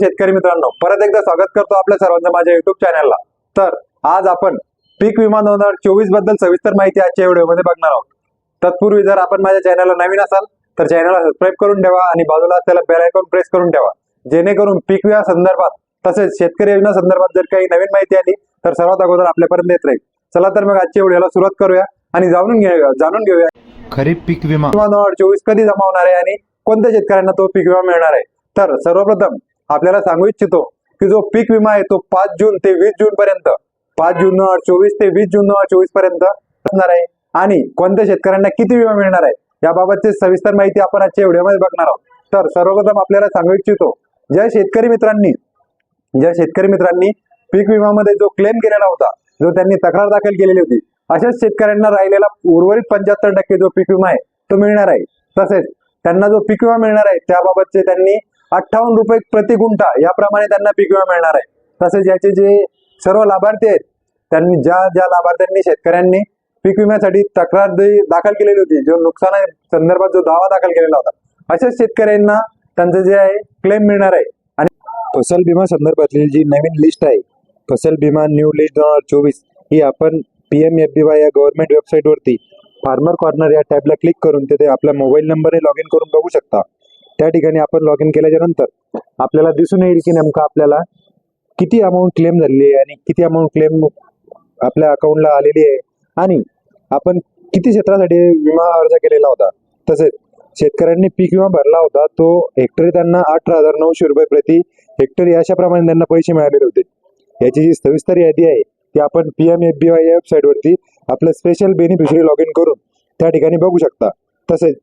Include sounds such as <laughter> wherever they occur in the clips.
शेतकरी मित्रांनो परत एकदा स्वागत करतो आपल्या सर्वांचं माझ्या युट्यूब चॅनलला तर आज आपण पीक विमा दोन हजार चोवीसबद्दल सविस्तर माहिती आजच्या व्हिडिओमध्ये बघणार आहोत. तत्पूर्वी जर आपण माझ्या चॅनलला नवीन असाल तर चॅनलला सबस्क्राईब करून ठेवा आणि बाजूला त्याला बेल आयकॉन प्रेस करून ठेवा. जेणेकरून पीक विमा संदर्भात तसेच शेतकरी योजना संदर्भात जर काही नवीन माहिती आली तर सर्वात अगोदर आपल्यापर्यंत येत राहील. चला तर मग आजच्या व्हिडिओला सुरुवात करूया आणि जाणून घेऊया जाणून घेऊया. खरीप पीक विमा. विमा दोन हजार चोवीस कधी जमा होणार आहे आणि कोणत्या शेतकऱ्यांना तो पीक विमा मिळणार आहे? तर सर्वप्रथम आपल्याला सांगू इच्छितो की जो पीक विमा आहे तो पाच जून ते वीस जून पर्यंत पाच जून दोन हजार चोवीस ते वीस जून दोन हजार चोवीसपर्यंत असणार आहे. आणि कोणत्या शेतकऱ्यांना किती विमा मिळणार आहे याबाबतची सविस्तर माहिती आपण आजच्या व्हिडिओमध्ये बघणार आहोत. तर सर्वप्रथम आपल्याला सांगू इच्छितो ज्या शेतकरी मित्रांनी ज्या शेतकरी मित्रांनी पीक विमामध्ये जो क्लेम केलेला होता जो त्यांनी तक्रार दाखल केलेली होती अशाच शेतकऱ्यांना राहिलेला उर्वरित पंच्याहत्तर टक्के जो पीक विमा आहे तो मिळणार आहे. तसेच त्यांना जो पीक विमा मिळणार आहे त्याबाबतचे त्यांनी अठ्ठावन्न रुपये प्रति गुंठा याप्रमाणे त्यांना पीक विमा मिळणार आहे. तसेच याचे जे सर्व लाभार्थी आहेत त्यांनी ज्या ज्या लाभार्थ्यांनी शेतकऱ्यांनी पीक विम्यासाठी तक्रार दाखल केलेली होती जो नुकसान संदर्भात जो दावा दाखल केलेला होता अशाच शेतकऱ्यांना त्यांचं जे आहे क्लेम मिळणार आहे. आणि फसल विमा संदर्भातली जी नवीन लिस्ट आहे फसल विमा न्यू लिस्ट दोन हजार चोवीस ही आपण P M F B Y या गव्हर्नमेंट वेबसाईटवरती फार्मर कॉर्नर या टॅबला क्लिक करून तिथे आपला मोबाईल नंबर लॉग इन करून बघू शकता. त्या ठिकाणी आपण लॉग इन केल्याच्यानंतर आपल्याला दिसून येईल की नेमकं आपल्याला किती अमाऊंट क्लेम झालेली आहे आणि किती अमाऊंट क्लेम आपल्या अकाउंटला आलेली आहे. आणि आपण किती क्षेत्रासाठी विमा अर्ज केलेला होता. तसेच शेतकऱ्यांनी पीक विमा भरला होता. तो हेक्टरी त्यांना अठरा हजार नऊशे रुपये प्रति हेक्टरी अशाप्रमाणे त्यांना पैसे मिळालेले होते. याची जी सविस्तर यादी आहे ती आपण P M F B Y या वेबसाईटवरती आपलं स्पेशल बेनिफिशरी लॉग इन करून त्या ठिकाणी बघू शकता. तसेच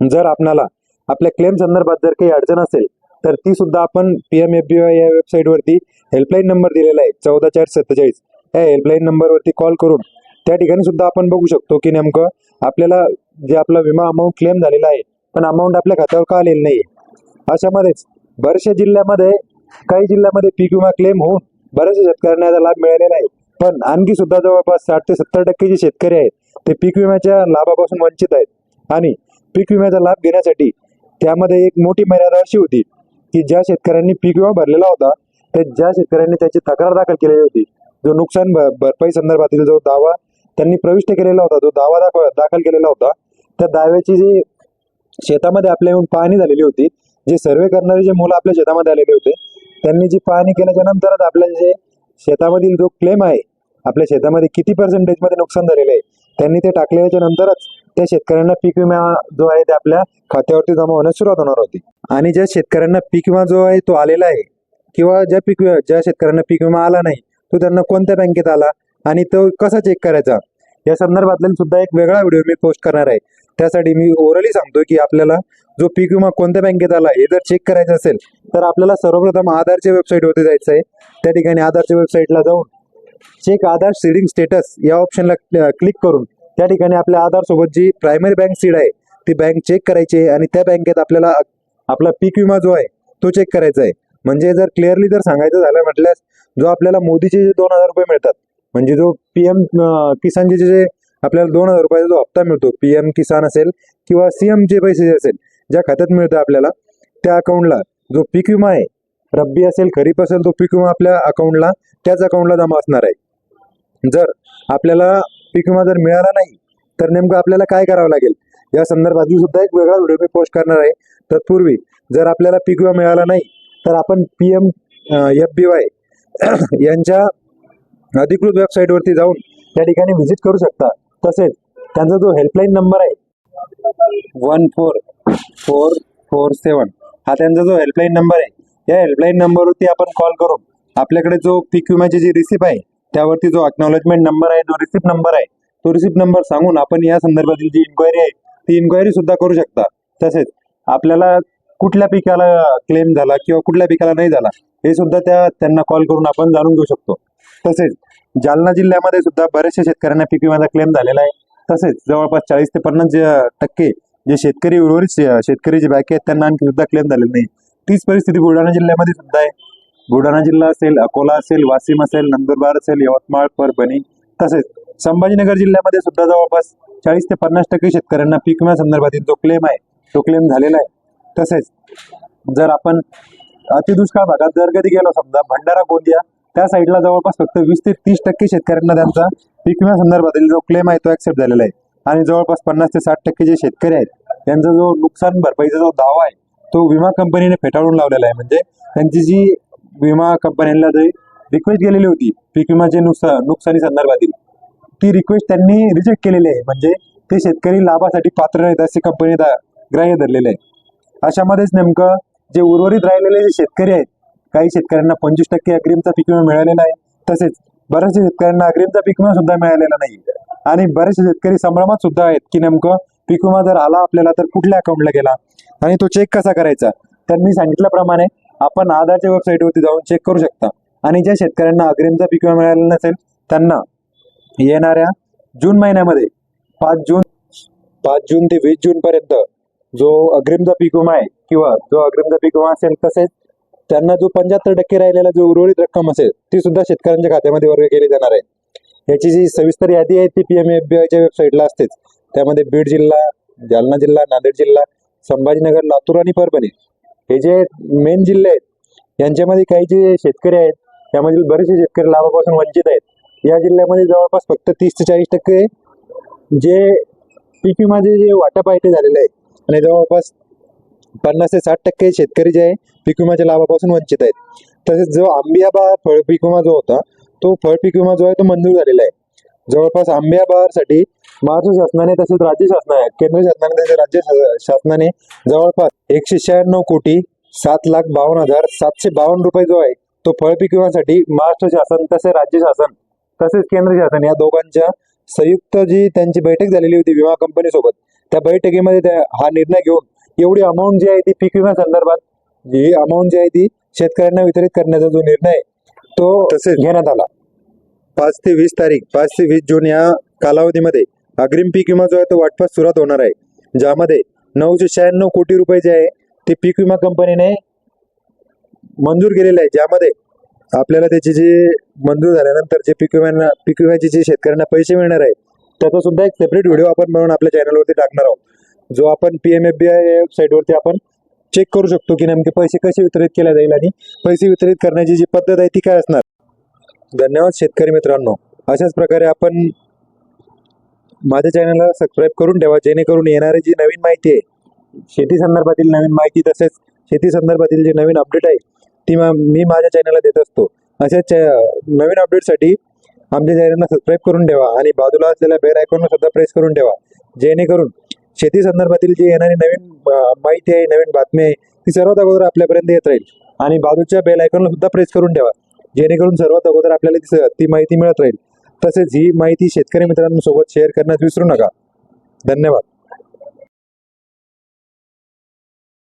जर आपणाला आपल्या क्लेम संदर्भात जर काही अडचण असेल तर ती सुद्धा आपण P M F B Y या वेबसाईटवरती हेल्पलाईन नंबर दिलेला आहे चौदा चार सत्तेचाळीस. या हेल्पलाईन नंबरवरती कॉल करून त्या ठिकाणी सुद्धा आपण बघू शकतो की नेमकं आपल्याला जे आपला विमा अमाऊंट क्लेम झालेला आहे पण अमाऊंट आपल्या खात्यावर का आलेली नाही अशामध्येच बऱ्याचशा जिल्ह्यामध्ये काही जिल्ह्यामध्ये पीक विमा क्लेम होऊन बऱ्याचशा शेतकऱ्यांना याचा लाभ मिळालेला आहे. पण आणखी सुद्धा जवळपास साठ ते सत्तर टक्के जे शेतकरी आहेत ते पीक विम्याच्या लाभापासून वंचित आहेत. आणि पीक विम्याचा लाभ घेण्यासाठी त्यामध्ये एक मोठी मर्यादा अशी होती की ज्या शेतकऱ्यांनी पीक विमा भरलेला होता ते ज्या शेतकऱ्यांनी त्याची तक्रार दाखल केलेली होती जो नुकसान भरपाई संदर्भातील जो दावा त्यांनी प्रविष्ट केलेला होता जो दावा दाखव दाखल केलेला होता त्या दाव्याची जी शेतामध्ये आपल्या येऊन पाहणी झालेली होती जे सर्वे करणारे जे मुलं आपल्या शेतामध्ये आलेले होते त्यांनी जी पाहणी केल्याच्या नंतरच आपल्या जे शेतामधील जो क्लेम आहे आपल्या शेतामध्ये किती पर्सेंटेजमध्ये नुकसान झालेलं आहे त्यांनी ते टाकल्याच्या नंतरच त्या शेतकऱ्यांना पीक विमा जो आहे ते आपल्या खात्यावरती जमा होण्यास सुरुवात होणार होती. आणि ज्या शेतकऱ्यांना पीक विमा जो आहे तो आलेला आहे किंवा ज्या पीक विमा ज्या शेतकऱ्यांना पीक विमा आला नाही तो त्यांना कोणत्या बँकेत आला आणि तो कसा चेक करायचा? या संदर्भातला सुद्धा एक वेगळा व्हिडिओ मी पोस्ट करणार आहे. त्यासाठी मी ओरली सांगतो की आपल्याला जो पीक विमा कोणत्या बँकेत आला हे जर चेक करायचं असेल तर आपल्याला सर्वप्रथम आधारच्या वेबसाईटवरती जायचं आहे. त्या ठिकाणी आधारच्या वेबसाईटला जाऊन चेक आधार सीडिंग स्टेटस या ऑप्शनला क्लिक करून त्या ठिकाणी आपल्या आधार सोबत जी प्रायमरी बँक सीड आहे ती बँक चेक करायची आहे आणि त्या बँकेत आपल्याला आपला पीक विमा जो आहे तो चेक करायचा आहे. म्हणजे जर क्लिअरली जर सांगायचं झालं म्हटल्यास जो आपल्याला मोदीचे जे दोन हजार रुपये मिळतात म्हणजे जो पी एम किसानचे जे आपल्याला दोन हजार रुपयाचा जो हप्ता मिळतो पी एम किसान असेल किंवा सी जे पैसे जे असेल ज्या खात्यात मिळतं आपल्याला त्या अकाउंटला जो पीक विमा आहे रब्बी असेल खरीप असेल तो पीक विमा आपल्या अकाउंटला त्याच अकाउंटला जमा असणार आहे. जर आपल्याला पीक विमा जर मिळाला नाही तर नेमकं आपल्याला काय करावं लागेल? या संदर्भात सुद्धा एक वेगळा व्हिडिओ मी पोस्ट करणार आहे. तत्पूर्वी जर आपल्याला पीक विमा मिळाला नाही तर आपण P M F B Y <clears throat> यांच्या अधिकृत वेबसाईटवरती जाऊन त्या ठिकाणी व्हिजिट करू शकता. तसेच त्यांचा जो हेल्पलाईन नंबर आहे one four four four seven हा त्यांचा जो हेल्पलाईन नंबर आहे या हेल्पलाईन नंबरवरती आपण कॉल करून आपल्याकडे जो पीक विम्याची जी रिसिप्ट आहे त्यावरती जो अक्नॉलेजमेंट नंबर आहे जो रिसिप्ट नंबर आहे तो रिसिप्ट नंबर सांगून आपण या संदर्भातील जी इन्क्वायरी आहे ती इन्क्वायरी सुद्धा करू शकता. तसेच आपल्याला कुठल्या पिकाला क्लेम झाला किंवा कुठल्या पिकाला नाही झाला हे सुद्धा त्या त्यांना कॉल करून आपण जाणून घेऊ शकतो. तसेच जालना जिल्ह्यामध्ये सुद्धा बऱ्याचशा शेतकऱ्यांना पीक विम्याचा क्लेम झालेला आहे. तसेच जवळपास चाळीस ते पन्नास टक्के जे शेतकरी उर्वरित शेतकरी जे बाकी आहेत त्यांना आणखी सुद्धा क्लेम झालेला नाही. तीच परिस्थिती बुलढाणा जिल्ह्यामध्ये सुद्धा आहे. बुलढाणा जिल्हा असेल अकोला असेल वाशिम असेल नंदुरबार असेल यवतमाळ परभणी तसेच संभाजीनगर जिल्ह्यामध्ये सुद्धा जवळपास चाळीस ते पन्नास टक्के शेतकऱ्यांना पीक विमा संदर्भातील जो क्लेम आहे तो क्लेम झालेला आहे. तसेच जर आपण अतिदुष्काळ भागात जर कधी गेलो समजा भंडारा गोंदिया त्या साईडला जवळपास फक्त वीस ते तीस टक्के शेतकऱ्यांना त्यांचा पीक विम्या संदर्भातील जो क्लेम आहे तो ऍक्सेप्ट झालेला आहे. आणि जवळपास पन्नास ते साठ टक्के जे शेतकरी आहेत त्यांचा जो नुकसान भरपाईचा जो दावा आहे तो विमा कंपनीने फेटाळून लावलेला आहे. म्हणजे त्यांची जी विमा कंपन्यांना जे रिक्वेस्ट गेलेली होती पीक विमाचे नुकसान नुकसानी संदर्भातील ती रिक्वेस्ट त्यांनी रिजेक्ट केलेली आहे. म्हणजे ते शेतकरी लाभासाठी पात्र नाहीत असे कंपनी ग्राह्य धरलेले आहे. अशामध्येच नेमकं जे उर्वरित राहिलेले जे शेतकरी आहेत काही शेतकऱ्यांना पंचवीस टक्के अग्रिमचा पीक विमा मिळालेला आहे. तसेच बऱ्याचशा शेतकऱ्यांना अग्रिमचा पीक विमा सुद्धा मिळालेला नाही. आणि बरेचसे शेतकरी संभ्रमात सुद्धा आहेत की नेमकं पीक विमा जर आला आपल्याला तर कुठल्या अकाउंटला गेला? आणि तो चेक कसा करायचा? तर मी सांगितल्याप्रमाणे आपण आधारच्या वेबसाईटवरती जाऊन चेक करू शकता. आणि ज्या शेतकऱ्यांना अग्रिमचा पीक विमा मिळाला नसेल त्यांना येणाऱ्या जून महिन्यामध्ये पाच जून पाच जून ते वीस जून पर्यंत जो अग्रिमचा पीक विमा आहे किंवा जो अग्रिमचा पीक विमा असेल तसेच त्यांना जो पंच्याहत्तर टक्के राहिलेला जो उर्वरित रक्कम असेल ती सुद्धा शेतकऱ्यांच्या खात्यामध्ये वर्ग केली जाणार आहे. याची जी सविस्तर यादी आहे ती पी एम एफ बी आयच्या वेबसाईटला असतेच. त्यामध्ये बीड जिल्हा जालना जिल्हा नांदेड जिल्हा संभाजीनगर लातूर आणि परभणी हे जे मेन जिल्हे आहेत यांच्यामध्ये काही जे शेतकरी आहेत त्यामधील बरेचसे शेतकरी लाभापासून वंचित आहेत. या जिल्ह्यामध्ये जवळपास फक्त तीस ते चाळीस टक्के जे पीक विमाचे जे वाटप आहे ते झालेलं आहे आणि जवळपास पन्नास ते साठ टक्के शेतकरी जे आहे पीक विम्याच्या लाभापासून वंचित आहेत. तसेच जो आंबियाबा फळ पीक विमा जो होता तो फळ पीक विमा जो आहे तो मंजूर झालेला आहे. जवळपास आंबिया बहारसाठी महाराष्ट्र शासनाने तसेच राज्य शासनाने केंद्र शासनाने तसेच राज्य शासनाने जवळपास एकशे शहाण्णव कोटी सात लाख बावन्न हजार सातशे बावन्न रुपये जो आहे तो फळ पीक विम्यासाठी महाराष्ट्र शासन तसेच राज्य शासन तसेच केंद्र शासन या दोघांच्या संयुक्त जी त्यांची बैठक झालेली होती विमा कंपनी सोबत त्या बैठकीमध्ये त्या हा निर्णय घेऊन एवढी अमाऊंट जी आहे ती पीक विम्या संदर्भात जी अमाऊंट जी आहे ती शेतकऱ्यांना वितरित करण्याचा जो निर्णय आहे, तो तसेच घेण्यात आला. पाच ते वीस तारीख पाच ते वीस जून या कालावधीमध्ये अग्रिम पीक विमा जो आहे तो वाटपास सुरुवात होणार आहे. ज्यामध्ये नऊशे शहाण्णव कोटी रुपये जे आहे ते पीक विमा कंपनीने मंजूर केलेले आहे. ज्यामध्ये आपल्याला त्याची जी मंजूर झाल्यानंतर जे पीक विम्यांना पीक विम्याचे जे शेतकऱ्यांना पैसे मिळणार आहे त्याचा सुद्धा एक सेपरेट व्हिडिओ आपण बनवून आपल्या चॅनलवरती टाकणार आहोत. जो आपण P M F B I वेबसाईटवरती आपण चेक करू शकतो की नेमके पैसे कसे वितरित केले जाईल आणि पैसे वितरित करण्याची जी पद्धत आहे ती काय असणार. धन्यवाद शेतकरी मित्रांनो. अशाच प्रकारे आपण माझ्या चॅनलला सबस्क्राईब करून ठेवा जेणेकरून येणारी जी नवीन माहिती आहे शेती संदर्भातील नवीन माहिती तसेच शेती संदर्भातील जी नवीन अपडेट आहे ती मी माझ्या चॅनलला देत असतो. अशाच नवीन अपडेटसाठी आमच्या चॅनलला सबस्क्राईब करून ठेवा आणि बाजूला असलेल्या बेल आयकॉनवर सुद्धा प्रेस करून ठेवा. जेणेकरून शेती संदर्भातील जी येणारी नवीन माहिती आहे नवीन बातमी आहे ती सर्वात अगोदर आपल्यापर्यंत येत राहील. आणि बाजूच्या बेल आयकॉनला सुद्धा प्रेस करून ठेवा. जेणेकरून सर्वात अगोदर आपल्याला ती ती माहिती मिळत राहील. तसेच ही माहिती शेतकरी मित्रांसोबत शेअर करण्यास विसरू नका. धन्यवाद.